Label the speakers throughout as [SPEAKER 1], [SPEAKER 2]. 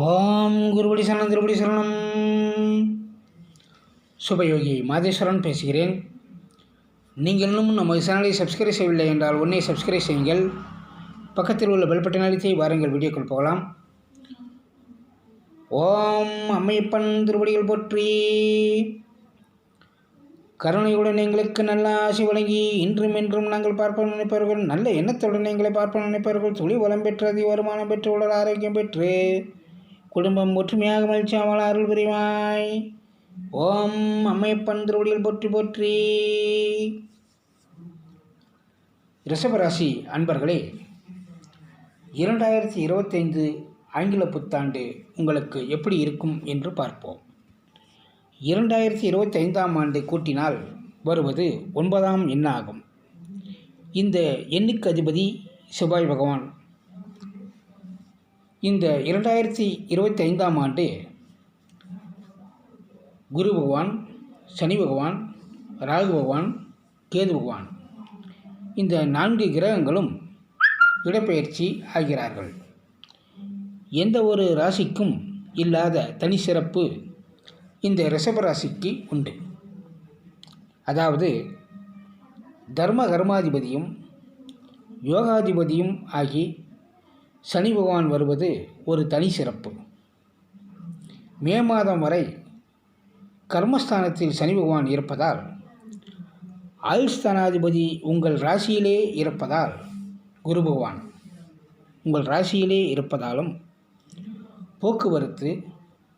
[SPEAKER 1] ஓம் குருபடி சரணம் திருபடி சரணம். சுபயோகி மாதேஸ்வரன் பேசுகிறேன். நீங்கள் இன்னும் நமது சேனலை சப்ஸ்கிரைப் செய்யவில்லை என்றால் உடனே சப்ஸ்கிரைப் செய்யுங்கள். பக்கத்தில் உள்ள பெல் பட்டன் அழுத்தி வாருங்கள் வீடியோக்குள் போகலாம். ஓம் அம்மையப்பன் திருவடிகள் போற்றி. கருணையுடன் எங்களுக்கு நல்ல ஆசை வழங்கி இன்றும் என்றும் நாங்கள் பார்ப்போம் நினைப்பவர்கள் நல்ல எண்ணத்துடன் எங்களை பார்ப்போம் நினைப்பவர்கள் துளி வளம் பெற்று அதி வருமானம் பெற்று உடல் ஆரோக்கியம் பெற்று குடும்பம் ஒற்றுமையாக மகிழ்ச்சியாமல் அருள் புரிவாய். ஓம் அம்மையப்பன் திருவடிகள் போற்றி போற்றி. ரிஷபராசி அன்பர்களே இரண்டாயிரத்தி இருபத்தைந்து ஆங்கில புத்தாண்டு உங்களுக்கு எப்படி இருக்கும் என்று பார்ப்போம். இரண்டாயிரத்தி இருபத்தைந்தாம் ஆண்டு கூட்டினால் வருவது ஒன்பதாம் எண்ணாகும். இந்த எண்ணுக்கு அதிபதி செவ்வாய் பகவான். இந்த இரண்டாயிரத்தி இருபத்தி ஐந்தாம் ஆண்டு குரு பகவான் சனி பகவான் ராகு பகவான் கேது பகவான் இந்த நான்கு கிரகங்களும் இடப்பெயர்ச்சி ஆகிறார்கள். எந்த ஒரு ராசிக்கும் இல்லாத தனி சிறப்பு இந்த ரிஷபராசிக்கு உண்டு. அதாவது தர்ம கர்மாதிபதியும் யோகாதிபதியும் ஆகி சனி பகவான் வருவது ஒரு தனி சிறப்பு. மே மாதம் வரை கர்மஸ்தானத்தில் சனி பகவான் இருப்பதால் ஆயுஷ்தானாதிபதி உங்கள் ராசியிலே இருப்பதால் குரு பகவான் உங்கள் ராசியிலே இருப்பதாலும் போக்குவரத்து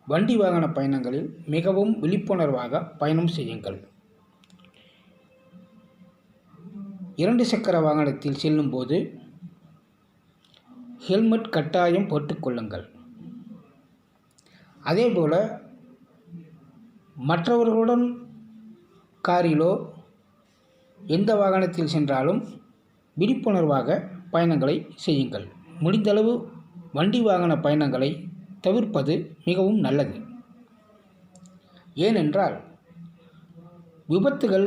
[SPEAKER 1] வண்டி வாகன பயணங்களில் மிகவும் விழிப்புணர்வாக பயணம் செய்யுங்கள். இரண்டு சக்கர வாகனத்தில் செல்லும்போது ஹெல்மெட் கட்டாயம் போட்டுக்கொள்ளுங்கள். அதேபோல் மற்றவர்களுடன் காரிலோ எந்த வாகனத்தில் சென்றாலும் விழிப்புணர்வாக பயணங்களை செய்யுங்கள். முடிந்தளவு வண்டி வாகன பயணங்களை தவிர்ப்பது மிகவும் நல்லது. ஏனென்றால் விபத்துகள்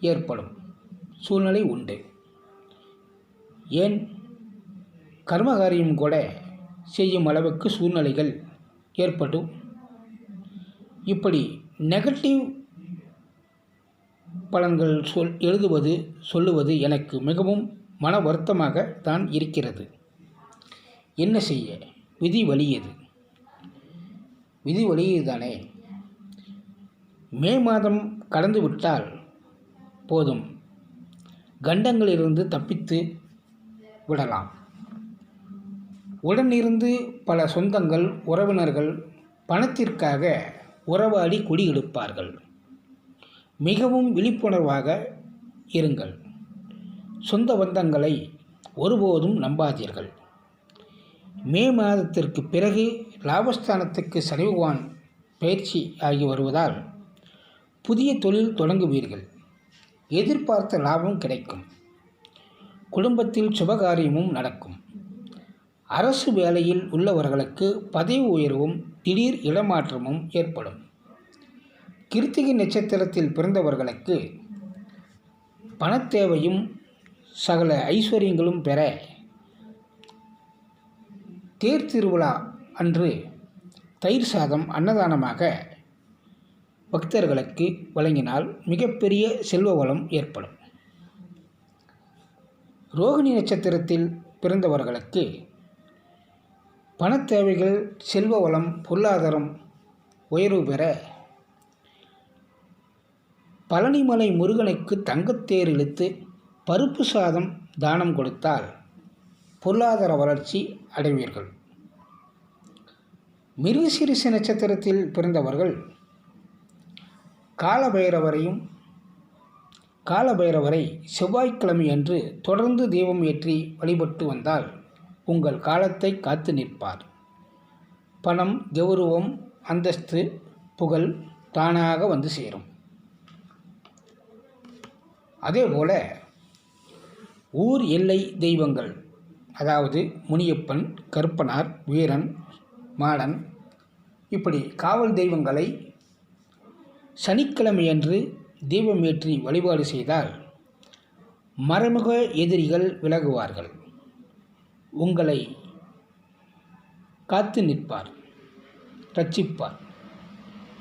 [SPEAKER 1] ஏற்படும். சூழ்நிலை உண்டு. ஏன் கர்மகாரியம் கூட செய்யும் அளவுக்கு சூழ்நிலைகள் ஏற்படும்? இப்படி நெகட்டிவ் பலன்கள் சொல் எழுதுவது சொல்லுவது எனக்கு மிகவும் மன வருத்தமாக தான் இருக்கிறது. என்ன செய்ய? விதி வலியது விதி வலியதுதானே மே மாதம் கடந்து விட்டால் போதும். கண்டங்களிலிருந்து தப்பித்து விடலாம். உடனிருந்து பல சொந்தங்கள் உறவினர்கள் பணத்திற்காக உறவாடி குடியெடுப்பார்கள். மிகவும் விழிப்புணர்வாக இருங்கள். சொந்த பந்தங்களை ஒருபோதும் நம்பாதீர்கள். மே மாதத்திற்கு பிறகு லாபஸ்தானத்துக்கு சனி பகவான் பயிற்சி ஆகி வருவதால் புதிய தொழில் தொடங்குவீர்கள். எதிர்பார்த்த லாபம் கிடைக்கும். குடும்பத்தில் சுபகாரியமும் நடக்கும். அரசு வேலையில் உள்ளவர்களுக்கு பதவி உயர்வும் திடீர் இடமாற்றமும் ஏற்படும். கிருத்திகை நட்சத்திரத்தில் பிறந்தவர்களுக்கு பணத்தேவையும் சகல ஐஸ்வர்யங்களும் பெற தேர் திருவிழா அன்று தயிர் சாதம் அன்னதானமாக பக்தர்களுக்கு வழங்கினால் மிகப்பெரிய செல்வ வளம் ஏற்படும். ரோகிணி நட்சத்திரத்தில் பிறந்தவர்களுக்கு பணத்தேவைகள் செல்வ வளம் பொருளாதாரம் உயர்வு பெற பழனிமலை முருகனுக்கு தங்கத்தேர் இழுத்து பருப்பு சாதம் தானம் கொடுத்தால் பொருளாதார வளர்ச்சி அடைவீர்கள். மிருகசிரிச நட்சத்திரத்தில் பிறந்தவர்கள் காலபைரவரையும் காலபைரவரை செவ்வாய்க்கிழமை அன்று தொடர்ந்து தீபம் ஏற்றி வழிபட்டு வந்தால் உங்கள் காலத்தை காத்து நிற்பார். பணம் கௌரவம் அந்தஸ்து புகழ் தானாக வந்து சேரும். அதேபோல் ஊர் எல்லை தெய்வங்கள் அதாவது முனியப்பன் கருப்பனார் வீரன் மாடன் இப்படி காவல் தெய்வங்களை சனிக்கிழமையன்று தீபமேற்றி வழிபாடு செய்தால் மறைமுக எதிரிகள் விலகுவார்கள். உங்களை காத்து நிற்பார் ரட்சிப்பார்.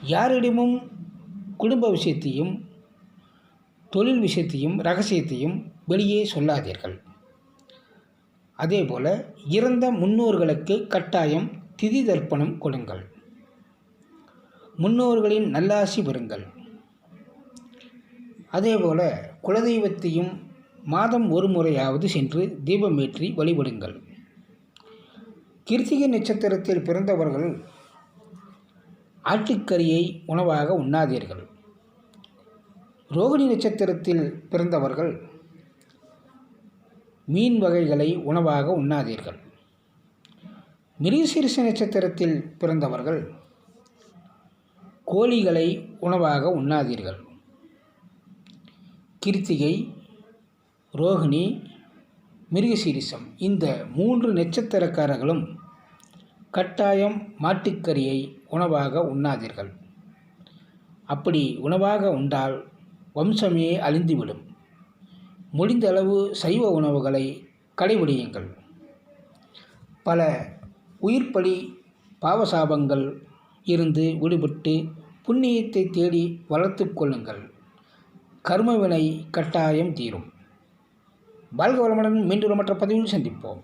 [SPEAKER 1] யாரிடமும் குடும்ப விஷயத்தையும் தொழில் விஷயத்தையும் ரகசியத்தையும் வெளியே சொல்லாதீர்கள். அதேபோல் இறந்த முன்னோர்களுக்கு கட்டாயம் திதி தர்ப்பணம் கொடுங்கள். முன்னோர்களின் நல்லாசி பெறுங்கள். அதேபோல குலதெய்வத்தையும் மாதம் ஒரு முறையாவது சென்று தீபமேற்றி வழிபடுங்கள். கிருத்திகை நட்சத்திரத்தில் பிறந்தவர்கள் ஆட்டுக்கறியை உணவாக உண்ணாதீர்கள். ரோகிணி நட்சத்திரத்தில் பிறந்தவர்கள் மீன் வகைகளை உணவாக உண்ணாதீர்கள். மிருகசீரிச நட்சத்திரத்தில் பிறந்தவர்கள் கோழிகளை உணவாக உண்ணாதீர்கள். கிருத்திகை ரோகிணி மிருகசீரிசம். இந்த மூன்று நட்சத்திரக்காரர்களும் கட்டாயம் மாட்டுக்கறியை உணவாக உண்ணாதீர்கள். அப்படி உணவாக உண்டால் வம்சமே அழிந்துவிடும். முடிந்த அளவு சைவ உணவுகளை கடைபிடியுங்கள். பல உயிர்ப்பலி பாவசாபங்கள் இருந்து விடுபட்டு புண்ணியத்தை தேடி வளர்த்து கொள்ளுங்கள். கர்மவினை கட்டாயம் தீரும். வாழ்க வளமுடன் மீண்டும் மற்ற பதிவில் சந்திப்போம்.